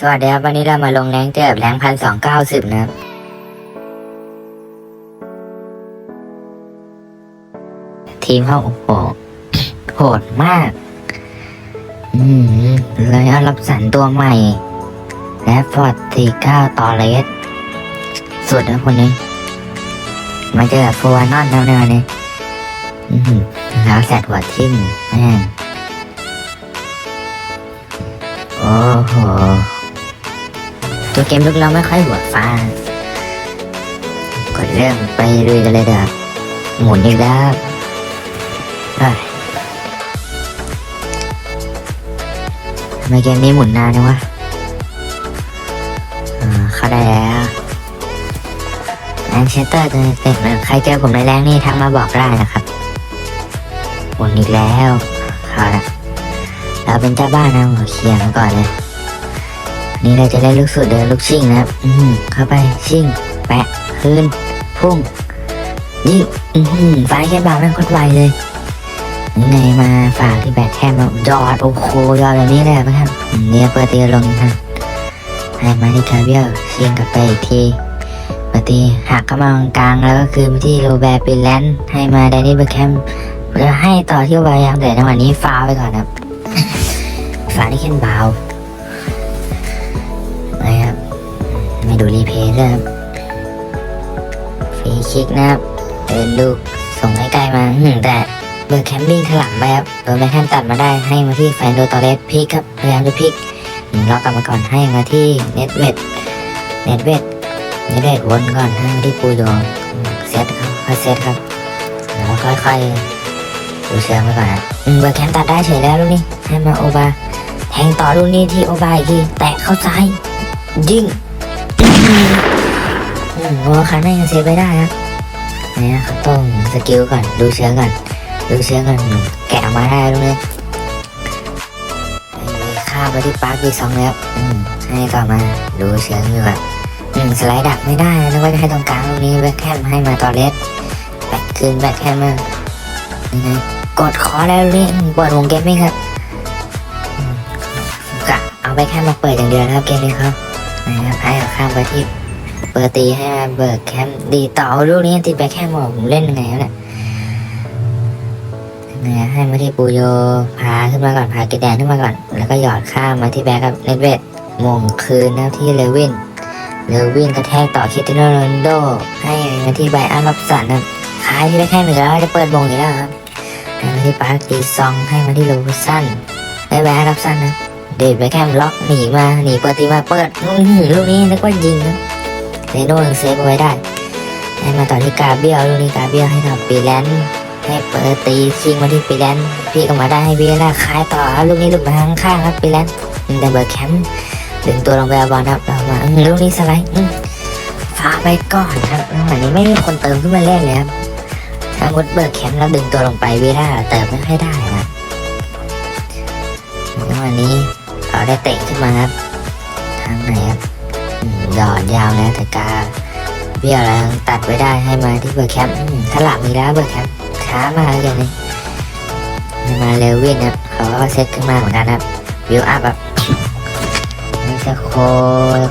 สวัสดีครับ วันนี้เรามาลงแรงเจอแรงพันสองเก้าสิบนะครับทีมเขาโอ้โหโหดมาก อืมเลยเอารับสันตัวใหม่ และฟอร์ดสี่เก้าต่อเลสสุดนะคนนี้ มาเจอฟัวนอนแล้วในวันนี้แล้วแสดหัวทิ่มแม่งโอ้โห ตัวเกมลุกเราไม่ค่อยหัวฟ้ากดเริ่มไปลุยกันเลยเด้อหมุนอีกแล้วทำไมเกมนี้หมุนนานจังวะอ่าเข้าได้แล้วแอนเชสเตอร์ตัวเต็มใครเจอผมในแรงนี่ทักมาบอกได้นะครับหมุนอีกแล้วเข้าละเราเป็นเจ้าบ้านนะหัวเคลียร์มาก่อนเลย นี่เราจะได้ลูกสุดเดินลูกชิ่งนะครับ อืมเข้าไปชิ่ง แปะคืนพุ่งยิงอืมไฟแค่บางนั่งโคตรไวเลยไงมาฝากที่แบกแคมแล้วยอดโอ้โหยอดแบบนี้เลยนะครับเนี่ยเปิดตีลงนะให้มาที่คาเบียลชิ่งกลับไปอีกทีเปิดตีหักเข้ามากลางแล้วก็คืนไปที่โรแบร์ปินแลนด์ให้มาแดนนี่เบคแคมแล้วให้ต่อที่ไวยังแต่ในวันนี้ฟาวไปก่อนครับฟาที่เข็นเบาน ดูรีเพย์ด้วยครับฟรีคิกนะครับเป็นลูกส่งให้ไกลมาแต่เบอร์แคมปิ้งถลังไปครับโดนแบคแฮมตัดมาได้ให้มาที่แฟนโดตอเรสพิกครับพยายามจะพิกล็อกกลับมาก่อนให้มาที่เน็ตเวดเน็ตเวดเน็ตเวดวนก่อนให้มาที่ปูยอืมเซตครับค่อยเซตครับแล้วค่อยๆดูเชิงไปก่อนนะเบอร์แคมตัดได้เฉยแล้วลูกนี้ให้มาโอบาแทงต่อลูกนี้ที่โอบาอีกทีแตะเข้าซ้ายยิง อืมโอ้คันนั้นยังเซฟไม่ได้ครับเนี่ยเขาต้องสกิลก่อนดูเชื้อก่อนดูเชื้อก่อนแกะออกมาได้ลูกนี้ข้าไปที่ปาร์คดีสองแล้วอืมให้ต่อมาดูเชื้ออยู่ครับอืมสไลด์ดักไม่ได้นะว่าจะให้ตรงกลางลูกนี้แบ็คแคมให้มาต่อเลสแบ็คคืนแบ็คแคมมายังไงกดคอแล้วลูกนี้อืมเปิดวงเกมมิ่งครับกะเอาไปแค่มาเปิดอย่างเดียวนะครับเกมนี้ครับ นะครับให้เอาข้ามไปที่เปิดตีให้มาเบิร์กแคมดีต่อลูกนี้ติดไปแค่หมอผมเล่นยังไงแล้วเนี่ยนะให้มาที่ปูโยพาขึ้นมาก่อนพากดแดนขึ้นมาก่อน แล้วก็หยอดข้ามมาที่แบ็คครับเนตเวทมงคืนนะที่เลวินเลวินกระแทกต่อคิติโนโรนโด ให้มาที่ไบอันรับสันครับขายที่แบ็คแคมอีกแล้วจะเปิดมงอีกแล้วครับให้มาที่ปาร์คตีซองให้มาที่โลซันได้แบ็ครับสันนะ เดดไปแคมล็อกหนีมาหนีเปิดตีมาเปิดลูกนี้นึกว่ายิงนะเรโน่ยังเซฟเอาไว้ได้ให้มาต่อที่กาเบียลลูกนี้กาเบียลให้ทำปีแลนด์ให้เปิดตีชิงมาที่ปีแลนด์พี่ก็มาได้ให้เบียล่าคายต่อครับลูกนี้หลุดมาข้างครับปีแลนด์แต่เบิร์แคมป์ดึงตัวลงไปเอาบอลครับเอามาลูกนี้สไลด์อื้อฟาไปก่อนครับแล้ววันนี้ไม่มีคนเติมขึ้นมาเล่นเลยครับถ้ามุดเบิร์แคมป์แล้วดึงตัวลงไปเวล่าเติมไม่ค่อยได้นะแล้ววันนี้ เราได้เตะขึ้นมาครับ ทางไหนครับอืมดอดยาวแล้วแต่กาเบี้ยวแล้วตัดไว้ได้ให้มาที่เบอร์แคมป์ถลับมีแล้วเบอร์แคมป์ช้ามากอย่างนี้ให้มาเร็ววิ่งครับเขาก็เซตขึ้นมาเหมือนกันครับวิวอัพแบบนี่จะโค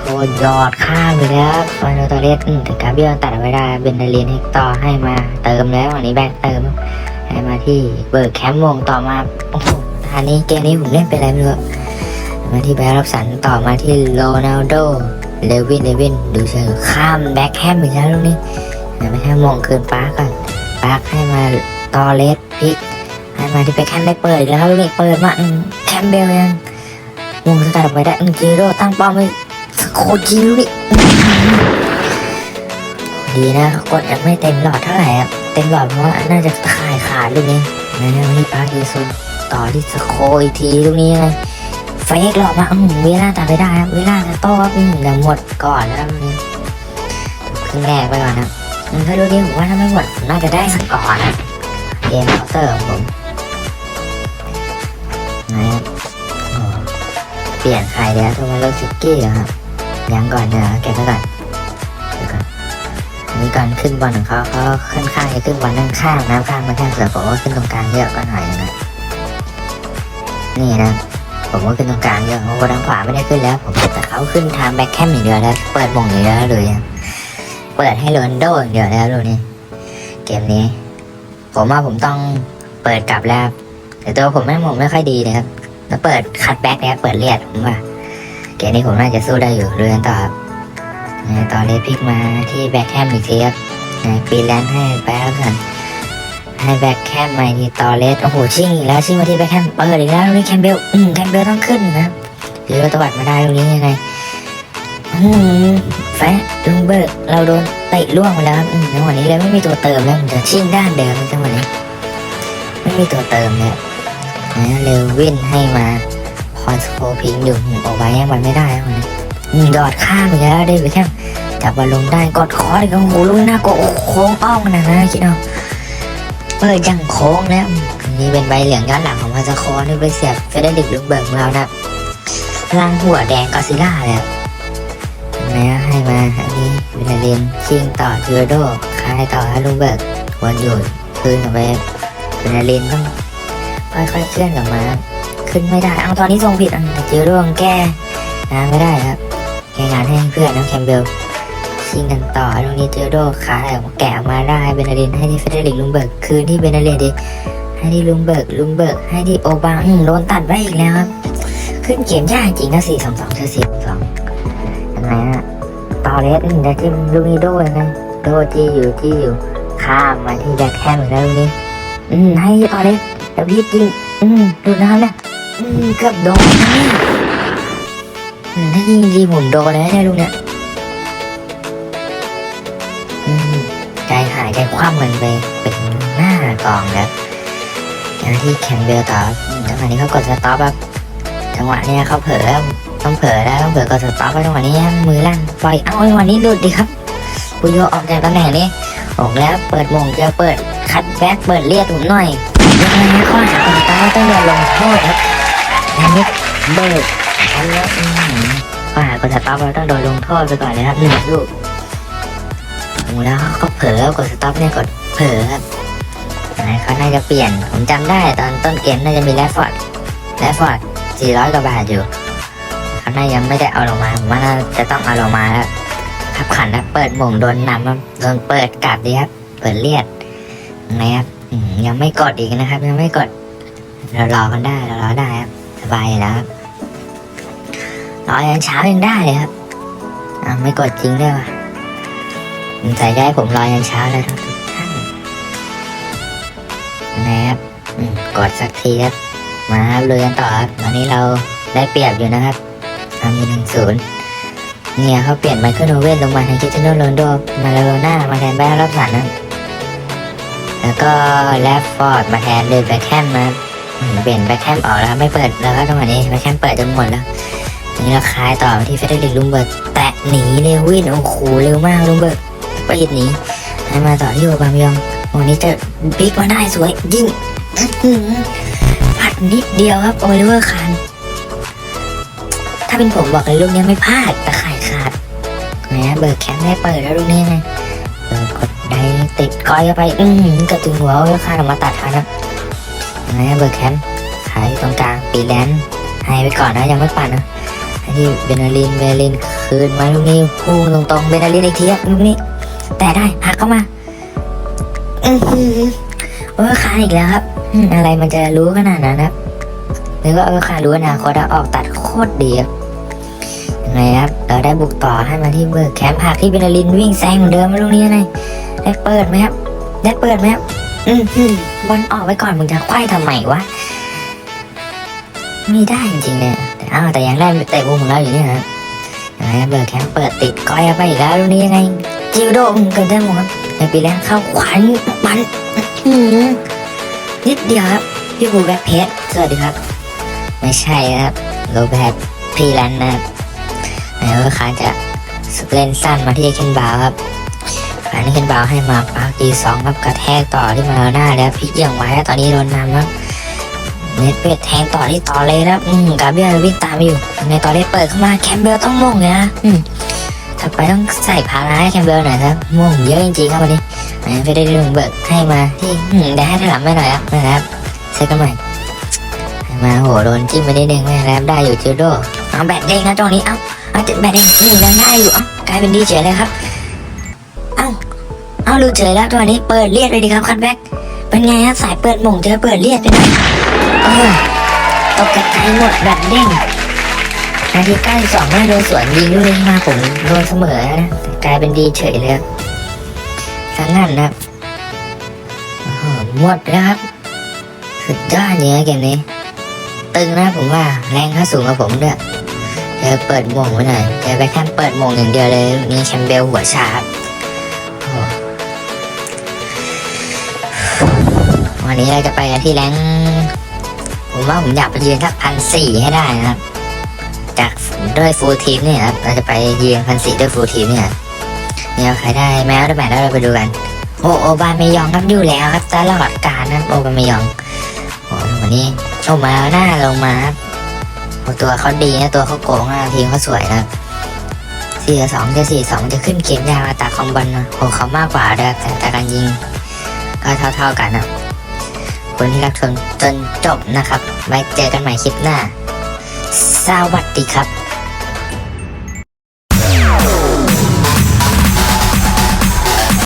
โคยอดข้ามไปแล้วครับฟอนโตเรสแต่กาเบี้ยวตัดไว้ได้เบนเดลีนให้ต่อให้มาเติมแล้ววันนี้แบกเติมให้มาที่เบิร์แคมป์วงต่อมาโอ้โหอันนี้เกมนี้ผมเล่นเป็นอะไรไม่รู้ มาที่แบ็รับสันต่อมาที่โรนัลโดเลวินเลวินดูเชิงข้ามแบ็คแฮมอีกแล้วลูกนี้แบ็คแฮมมองคืนปาร์กก่อนปาร์กให้มาตอเลสพิกให้มาที่แบ็คแฮมได้เปิดแล้วลูกนี้เปิดมาแคมเบลยังมงสกัดออกไปได้อืมจิโร่ตั้งป้อมไว้โคตรยิลูกนี้ดีนะกดไม่เต็มหลอดเท่าไหร่ครับเต็มหลอดเพราะน่าจะขายขาดลูกนี้นะที่ปาร์กดีซุนต่อที่สโคอีกทีลูกนี้ยัง ไงเฟกหรอกมาอืมเวลาตัดไปได้ครับเวลาจะโต้ครับอืมเดี๋ยวหมดก่อนนะครับนี่ครึ่งแรกไปก่อนนะอืมถ้าดูนี่ผมว่าถ้าไม่หมดผมน่าจะได้สักก่อนนะเกมเคาน์เตอร์ของผมนะครับเปลี่ยนใครแล้วโทมาโลซิกี้แล้วครับยังก่อนเดี๋ยวเก็บไว้ก่อนเดี๋ยวก่อนนนี้ก่อนขึ้นบอลของเขาเขาค่อนข้างจะขึ้นบอลด้านข้างนะข้างมาแค่เสือผมว่าขึ้นตรงกลางเยอะกว่าหน่อยนะนี่นะ ผมก็ขึ้นตรงกลางเยอะโอ้ทางขวาไม่ได้ขึ้นแล้ว ผมแต่เขาขึ้นทางแบ็คแคมอย่างเดียวแล้วเปิดมงอย่างเดียวเลยอะเปิดให้โรนโดอย่างเดียวแล้วดูนี่เกมนี้ ผมว่าผมต้องเปิดกลับแล้วแต่ตัวผมแม่งมไม่ค่อยดีนะครับแล้วเปิดคัดแบ็กแล้วเปิดเลียดผมว่าเกมนี้ผมน่าจะสู้ได้อยู่เรือนต่อครับต่อเลยพลิกมาที่แบ็คแคมอีกทีครับปีแลนด์ให้ไปแล้วกัน ให้แบ็คแคมมาที่ต่อเลสโอ้โหชิงอีกแล้วชิงมาที่แบ็คแคมเปิดอีกแล้วตรงนี้แคมเบลอืมแคมเบลต้องขึ้นนะหรือเราตวัดมาได้ตรงนี้ยังไงอืมแฟลุงเบิร์กเราโดนเตะล่วงไปแล้วครับอืมจังหวะนี้เลยไม่มีตัวเติมแล้วมันจะชิงด้านเดิมจังหวะนี้ไม่มีตัวเติมเนี่ยนะเร็ววินให้มาพอสโคพิงอยู่ออกไว้ยังมันไม่ได้แล้วมันอืมยอดข้ามไปแล้วได้ไปแค่จับบอลลงได้กดคอเลยก็โอ้โหลูกหน้าก็โอ้โค้งอ้อมขนาดนั้นนะคิดเอา เปิดยังโค้งแล้วอันนี่เป็นใบเหลืองย้อนหลังของมาซาโคนี่ไปเสียบเฟเดริกลุกเบิร์กของเรานะพลังหัวแดงกอซิล่าเลยนะให้มาอันนี้วินาเลนชิงต่อจูโดคายต่อให้ลุกเบิร์กวนอยู่คืนกลับไปวินาเลนต้องค่อยๆเคลื่อนกลับมา ขึ้นไม่ได้ เอาตอนนี้ทรงผิดอันจูโดงแก้นะไม่ได้ครับแก้งานให้เพื่อนนะแคมเบล ชิงกันต่อตรงนี้เจอโดขาแอบแกะออกมาได้เบนาเดนให้ที่เฟเดริกลุงเบิร์กคืนที่เบนาเดนดิให้ที่ลุงเบิร์กลุงเบิร์กให้ที่โอบางอืมโดนตัดไปอีกแล้วครับขึ้นเกมยากจริงนะสี่สองสองเจอสี่สองยังไงฮะตอเลสอืมจะจิ้มลูกนี้โดยังไงโดจีอยู่จีอยู่ข้ามมาที่แบ็คแฮมอีกแล้วลูกนี้อืมให้ตอเลสแต่พี่จริงอืมดูนะครับเนี่ยอืมเกือบโดนนะเนี่ยอืมถ้ายิงยิงผมโดนเลยนะเนี่ยลูกเนี่ย ใจคว่ำมันไปเป็นหน้ากองครับอย่างที่แคมเบลต่ออืมจังหวะนี้เขากดสต็อปครับจังหวะนี้เขาเผลอต้องเผลอแล้วต้องเผลอกดสต็อปแล้วจังหวะนี้มือลั่นปล่อยเอ้าจังหวะนี้หลุดดิครับปุโยออกจากตำแหน่งนี้ออกแล้วเปิดมงจะเปิดคัดแบ็กเปิดเลียดผมหน่อยยังไงนะข้อหาต่างต้องโดนลงโทษครับอันนี้เบิกอันนี้อืมข้อหากดสต็อปเราต้องโดนลงโทษไปก่อนเลยครับหนึ่งลูก แล้วเขาเผลอกดสต็อปเนี่ยกดเผลอครับไหนเขาน่าจะเปลี่ยน ผมจำได้ตอนต้นเกมน่าจะมีแรดฟอร์ดแรดฟอร์ด400กว่าบาทอยู่เขาน่ายังไม่ได้เอาลงมาผมว่าน่าจะต้องเอาลงมาแล้วขับขันแล้วเปิดหม่งโดนนำโดนเปิดกลับดีครับ เปิดเลียดนะครับยังไม่กดอีกนะครับ ยังไม่กดเรารอกันได้เรารอได้ครับสบายแล้วครับรอยันเช้ายังได้เลยครับไม่กดจริงด้วยว่ะ ใส่ได้ผมรอยันเช้าเลยครับทุกท่านนะครับกดสักทีครับ มาครับลุยนต่อครับตอนนี้เราได้เปรียบอยู่นะครับทำมีหนึ่งศูนย์เนี่ยเขาเปลี่ยนไมเคิลโอเว่นลงมาในคิสเตโนโรนโด มาลาโรน่ามาแทนแบ็ครอบสันนะแล้วก็แลฟฟอร์ดมาแทนเดนแบคแฮมนะครับเปลี่ยนแบคแฮมออกแล้วไม่เปิดแล้วก็ตรงนี้แบคแฮมเปิดจนหมดแล้วนี้เราคลายต่อที่เฟเดริกลุงเบิร์กแตะหนีเร็ววินโอ้โหเร็วมากลุงเบิร์ต กไปหยิบหนีให้มาต่อที่โอบามยองวันนี้จะบิ๊กมาได้สวยยิงผัดนิดเดียวครับโอลิเวอร์คานถ้าเป็นผมบอกเลยลูกนี้ไม่พลาดตะข่ายขาดนะเบิร์แคมได้เปิดแล้วลูกนี้ไงเปิดกดได้ติดก้อยเข้าไป อือหือกระตึงหัวโอลิเวอร์คานออกมาตัดทันครับนะเบิร์แคมขายตรงกลางปีแลนให้ไปก่อนนะยังไม่ปั่นนะที่เบนาลินเบนาลินคืนมาลูกนี้พุ่งตรงๆเบนาลินอีกทีลูกนี้ แต่ได้หักเข้ามาอือหือเออคานอีกแล้วครับอืมอะไรมันจะรู้ขนาดนั้นครับหรือว่าเออคานรู้อนาคตอะออกตัดโคตรดีครับยังไงครับ เราได้บุกต่อให้มาที่เบอร์แคมป์หักที่เบนาลินวิ่งแซงเหมือนเดิมไหมลูกนี้ไงได้เปิดไหมครับ ได้เปิดไหมครับอือหือบอลออกไว้ก่อนมึงจะไขว้ทำไมวะไม่ได้จริงๆเลยแต่อ้าวแต่ยังได้เตะวงของเราอยู่เนี่ยครับยังไงครับเบอร์แคมป์เปิดติดก้อยเอาไปอีกแล้วลูกนี้ยังไง จิวโดมเกินได้หมดครับในปีแรกเข้าขวัญปันอื้อหือนิดเดียวครับพี่บูแบ็คเพชรสวัสดีครับ ไม่ใช่ครับโรแบร์ตพีแลนนะครับไหนว่าคาจะเล่นสั้นมาที่เคนบาวครับอันเคนบาวให้มาปากีสองครับกระแทกต่อที่มาหน้าแล้วพลิกเอียงไว้ตอนนี้โดนนำครับเน็ตเป็ดแทงต่อที่ต่อเลยครับ อืมกาเบียวิ่งตามอยู่ในต่อเลยเปิดเข้ามาแคมเบลต้องมงเลยนะอืม ต่อไปต้องใส่พาราให้แคมเบลหน่อยครับม่วงเยอะจริงๆครับวันนี้ไม่ได้ลุงเบิกให้มาที่อืมเดี๋ยวให้ถลำไปหน่อยครับนะครับเช็คกันใหม่มาโหโดนจิ้มไปนิดนึงแม่แล้วได้อยู่จิวโดเอาแบตเด้งนะตรงนี้เอ้าเอาแบตเด้งนี่ยังได้อยู่เอ้ากลายเป็นดีเฉยเลยครับเอ้าเอาลูเฉยแล้วตัวนี้เปิดเลียดเลยดีครับคันแบ็กเป็นไงฮะสายเปิดม่งเจอเปิดเลียดไปหน่อยเออตกกระจายหมดแบตเด้ง นาทีใกล้สองแม่โดนสวนยิงลูกนี้มาผมโดนเสมอนะกลายเป็นดีเฉยเลยครับสังงั้นนะครับโอ้โหมดนะครับสุดยอดเนื้อเกมนี้ ตึงนะผมว่าแรงเขาสูงกว่าผมด้วยเจอเปิดโมงไว้หน่อยเจอไปแค่เปิดโมงอย่างเดียวเลย มีแชมเบลหัวชาร์ปโอ้โหวันนี้เราจะไปกันที่แรงผมว่าผมอยากไปยืนสักพันสี่ให้ได้นะครับ ด้วยฟูลทีมเนี่ยครับเราจะไปยืนพันสี่ด้วยฟูลทีมเนี่ยเนี่ยใครได้แมวได้แมวได้เราไปดูกัน โอโอบาเมยองครับอยู่แล้วครับตลอดการนะโอบาเมยองโอ้วันนี้ชมมาหน้าลงมาครับตัวเขาดีนะตัวเขาโกงนะทีมเขาสวยนะสี่สองจะสี่สองจะขึ้นเกมยากแต่คอมบอลนะขอเขามากกว่าด้วยแต่แต่การยิง ก็เท่าๆกันนะคนที่รับชมจนจบนะครับไว้เจอกันใหม่คลิปหน้า สวัสดีครับ